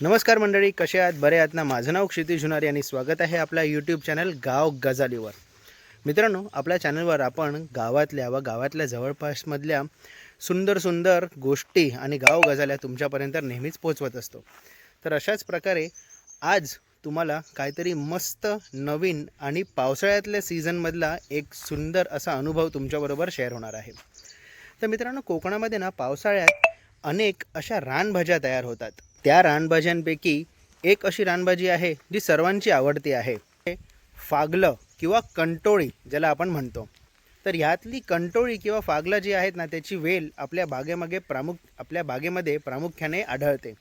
नमस्कार मंडळी कसे आहात? बरे आहात ना? माझं नाव क्षितिज हुनारी आणि स्वागत आहे आपल्या यूट्यूब चॅनल गाव गजालीवर. मित्रांनो आपल्या चॅनलवर आपण गावातल्या व गावातल्या जवळपासमधल्या सुंदर सुंदर गोष्टी आणि गाव गजाल्या तुमच्यापर्यंत नेहमीच पोचवत असतो. तर अशाच प्रकारे आज तुम्हाला काहीतरी मस्त नवीन आणि पावसाळ्यातल्या सीझनमधला एक सुंदर असा अनुभव तुमच्याबरोबर शेअर होणार आहे. तर मित्रांनो कोकणामध्ये ना पावसाळ्यात अनेक अशा रानभाज्या तयार होतात. त्या रानभाज्यांपैकी एक अशी रानभाजी आहे जी सर्वांची आवडती आहे. फागलं किंवा कंटोळी ज्याला आपण म्हणतो. तर ह्यातली कंटोळी किंवा फागलं जी आहेत ना त्याची वेल आपल्या बागेमागे प्रामुख आपल्या बागेमध्ये प्रामुख्याने आढळते.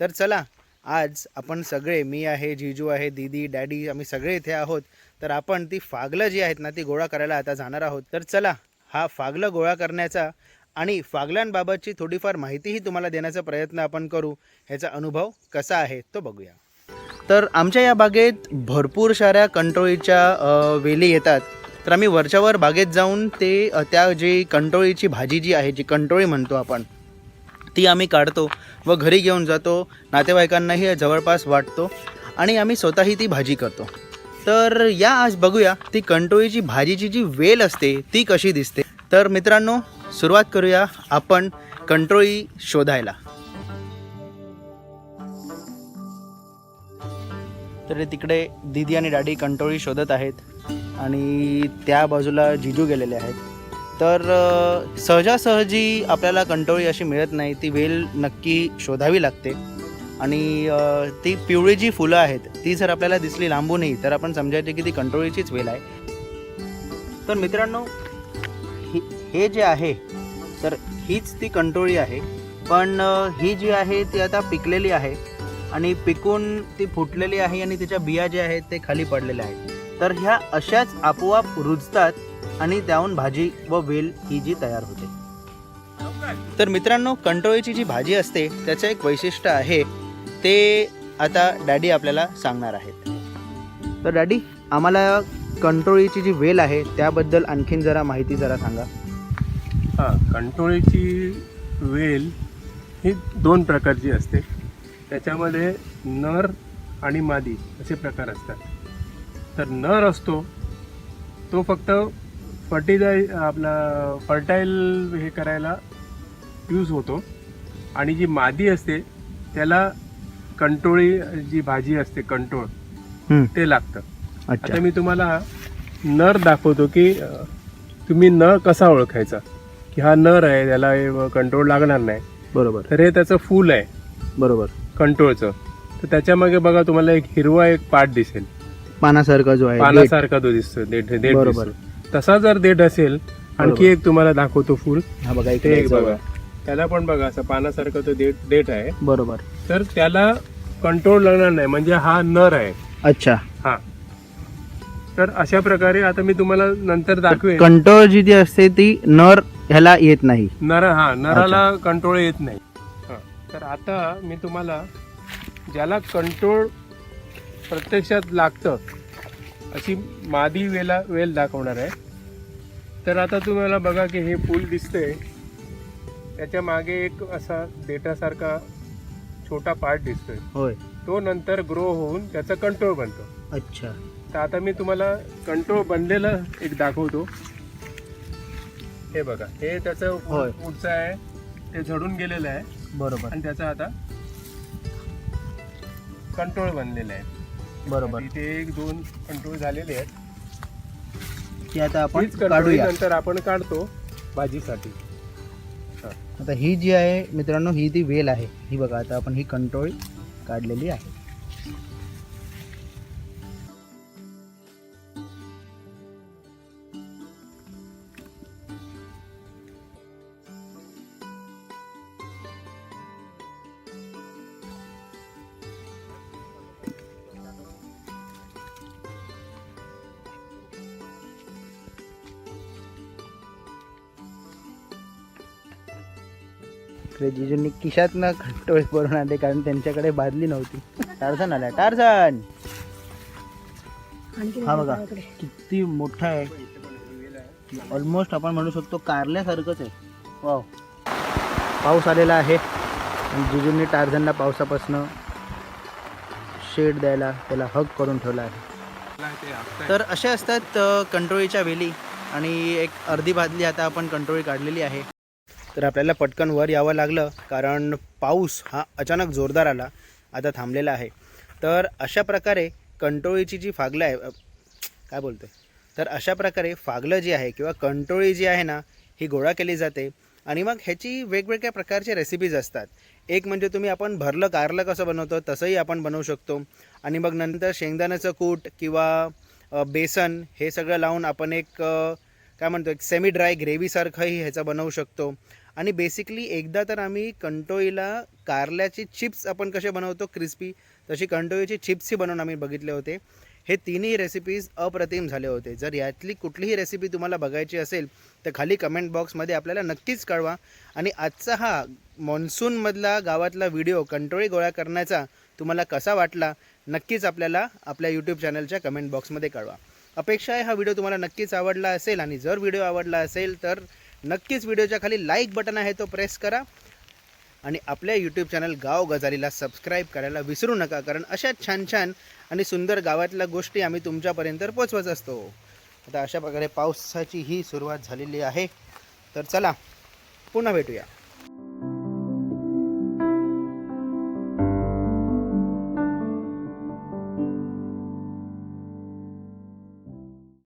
तर चला आज आपण सगळे मी आहे जिजू आहे दीदी डॅडी आम्ही सगळे इथे आहोत. तर आपण ती फागलं जी आहेत ना ती गोळा करायला आता जाणार आहोत. तर चला हा फागलं गोळा करण्याचा आणि फागलांबाबतची थोडीफार माहितीही तुम्हाला देण्याचा प्रयत्न आपण करू. ह्याचा अनुभव कसा आहे तो बघूया. तर आमच्या या बागेत भरपूर साऱ्या कंटोळीच्या वेली येतात. तर आम्ही वरच्यावर बागेत जाऊन ते त्या जी कंटोळीची भाजी जी आहे जी कंटोळी म्हणतो आपण ती आम्ही काढतो व घरी घेऊन जातो. नातेवाईकांनाही जवळपास वाटतो आणि आम्ही स्वतःही ती भाजी करतो. तर या आज बघूया ती कंटोळीची भाजीची जी वेल असते ती कशी दिसते. तर मित्रांनो सुरुवात करूया आपण कंट्रोळी e शोधायला. तर तिकडे दीदी आणि डॅडी कंट्रोळी e शोधत आहेत आणि त्या बाजूला जिजू गेलेले आहेत. तर सहजासहजी आपल्याला कंटोळी e अशी मिळत नाही ती वेल नक्की शोधावी लागते. आणि ती पिवळी जी फुलं आहेत ती जर आपल्याला दिसली लांबूनही तर आपण समजायचे की ती कंटोळीचीच वेल आहे. तर मित्रांनो ही हे जे आहे तर हीच ती कंटोळी आहे. पण ही जी आहे ती आता पिकलेली आहे. आणि पिकून ती फुटलेली आहे आणि तिच्या बिया ज्या आहेत ते खाली पडलेल्या आहेत. तर ह्या अशाच आपोआप रुजतात आणि त्याहून भाजी व वेल ही जी तयार होते. तर मित्रांनो कंटोळीची जी भाजी असते त्याचं एक वैशिष्ट्य आहे ते आता डॅडी आपल्याला सांगणार आहेत. तर डॅडी आम्हाला कंटोळीची जी वेल आहे त्याबद्दल आणखीन जरा माहिती जरा सांगा. हां कंटोळीची वेल ही दोन प्रकारची असते. त्याच्यामध्ये नर आणि मादी असे प्रकार असतात. तर नर असतो तो फक्त फर्टिलाय आपला फर्टाईल हे करायला यूज होतो. आणि जी मादी असते त्याला कंटोळी जी भाजी असते कंटोळ. ते लागतं. आता मी तुम्हाला नर दाखवतो की तुम्ही न कसा ओळखायचा? की हा नर आहे त्याला कंट्रोल लागणार नाही. बरोबर. तर हे त्याचं फूल आहे. बरोबर. कंट्रोलचं तर त्याच्यामागे बघा तुम्हाला एक हिरवा एक पाठ दिसेल. पानासारखा जो आहे. पानासारखा तो दिसतो देठ देठ बरोबर. तसा जर देठ असेल आणखी. एक तुम्हाला दाखवतो फूल. हा बघा एक. बघा. त्याला पण बघा असं पानासारखं तो देठ देठ आहे. बरोबर. तर त्याला कंट्रोल लागणार नाही म्हणजे हा नर आहे. अच्छा. हा. तर अशा प्रकारे आता मी तुम्हाला नंतर दाखवेन. कंट्रोल जी ती असते ती नर ह्याला येत नाही. नर हा नराला कंट्रोल येत नाही. हा. तर आता मी तुम्हाला ज्याला कंट्रोल प्रत्यक्षात लागतं अशी मादी वेला वेल दाखवणार आहे. तर आता तुम्हाला बघा की हे फूल दिसतंय. त्याच्यामागे एक असा देठासारखा छोटा पार्ट दिसतोय. होय. तो नंतर ग्रो होऊन त्याचा कंट्रोल बनतो. अच्छा. तर आता मी तुम्हाला कंट्रोल बनलेलं एक दाखवतो. हे बघा हे त्याचं होय. पुढचं आहे ते झडून गेलेलं आहे. बरोबर. आणि त्याचा आता कंट्रोल बनलेला आहे. बरोबर. इथे एक दोन कंट्रोल झालेले आहेत. ती आता आपण हीच कंट्रोल काढूया. नंतर आपण काढतो भाजीसाठी. आता ही जी आहे मित्रांनो ही ती वेल आहे. ही बघा आता आपण ही कंट्रोल काढलेली आहे. इकडे जिजूंनी खिशातनं खट्टोळे भरून आणले कारण त्यांच्याकडे बादली नव्हती. टारझन आला टारझन हा बघा किती मोठा आहे. ऑलमोस्ट आपण म्हणू शकतो कारल्यासारखंच आहे. वाव पाऊस आलेला आहे. आणि जिजूंनी टारझनला पावसापासनं शेड द्यायला त्याला हक करून ठेवला आहे. तर अशा असतात कंट्रोळीच्या वेली. आणि एक अर्धी बादली आता आपण कंट्रोळी काढलेली आहे. तर आपल्याला पटकन वर यावं लागलं कारण पाऊस हा अचानक जोरदार आला आता थांबलेला आहे. तर अशा प्रकारे कंटोळीची जी फागलं आहे काय बोलतोय? तर अशा प्रकारे फागलं जी आहे किंवा कंटोळी जी आहे ना ही गोळा केली जाते. आणि मग ह्याची वेगवेगळ्या प्रकारचे रेसिपीज असतात. एक म्हणजे तुम्ही आपण भरलं कारलं कसं बनवतो तसंही आपण बनवू शकतो. आणि मग नंतर शेंगदाण्याचं कूट किंवा बेसन हे सगळं लावून आपण एक काय म्हणतो एक सेमी ड्राय ग्रेव्हीसारखंही ह्याचं बनवू शकतो. आणि बेसिकली एकदा तर आम्ही कंटोईला कारल्याची चिप्स आपण कसे बनवतो क्रिस्पी तशी कंटोईची चिप्सही बनवून आम्ही बघितले होते. हे तिन्ही रेसिपीज अप्रतिम झाले होते. जर यातली कुठलीही रेसिपी तुम्हाला बघायची असेल तर खाली कमेंट बॉक्समध्ये आपल्याला नक्कीच कळवा. आणि आजचा हा मॉन्सूनमधला गावातला व्हिडिओ कंट्रोळी गोळा करण्याचा तुम्हाला कसा वाटला नक्कीच आपल्याला आपल्या यूट्यूब चॅनलच्या कमेंट बॉक्समध्ये कळवा. अपेक्षा आहे हा व्हिडिओ तुम्हाला नक्कीच आवडला असेल आणि जर व्हिडिओ आवडला असेल तर नक्कीच व्हिडिओच्या खाली लाईक बटन आहे तो प्रेस करा. आणि आपल्या यूट्यूब चॅनल गाव गजालीला सबस्क्राईब करायला विसरू नका कारण अशा छान छान आणि सुंदर गावातल्या गोष्टी आम्ही तुमच्यापर्यंत पोचवत असतो. आता अशा प्रकारे पावसाची ही सुरुवात झालेली आहे. तर चला पुन्हा भेटूया.